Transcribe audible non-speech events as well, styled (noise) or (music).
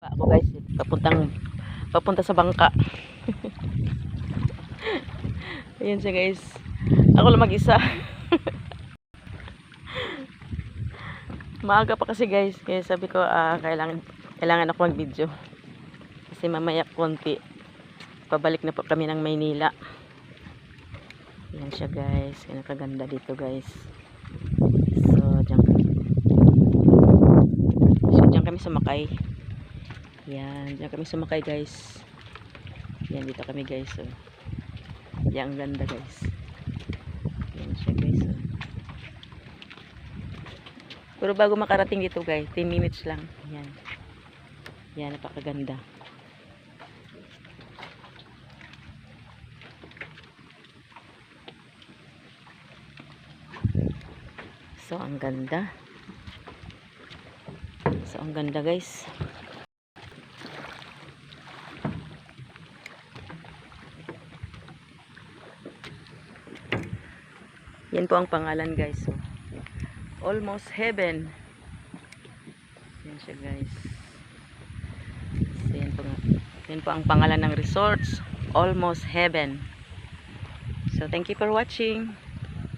Ako guys, papuntang papunta sa bangka. (laughs) Ayan siya guys. Ako lang mag-isa. (laughs) Maaga pa kasi guys. Kaya sabi ko, ah, kailangan, kailangan ako mag-video. Kasi mamaya konti. Pabalik na po kami ng Maynila. Ayan siya guys. Ayan kaganda dito guys. So, dyan, so, dyan kami sumakay. Yan, diyan kami sumakay guys. Yan, dito kami guys. Oh. Yan, ang ganda guys. Yan siya guys. Oh. Pero bago makarating dito guys, 10 minutes lang. Yan. Yan, napakaganda. So, ang ganda. So, ang ganda guys. Yan po ang pangalan guys. So, almost heaven. Yan siya guys. So, yan po, yan po ang pangalan ng resorts. Almost heaven. So thank you for watching.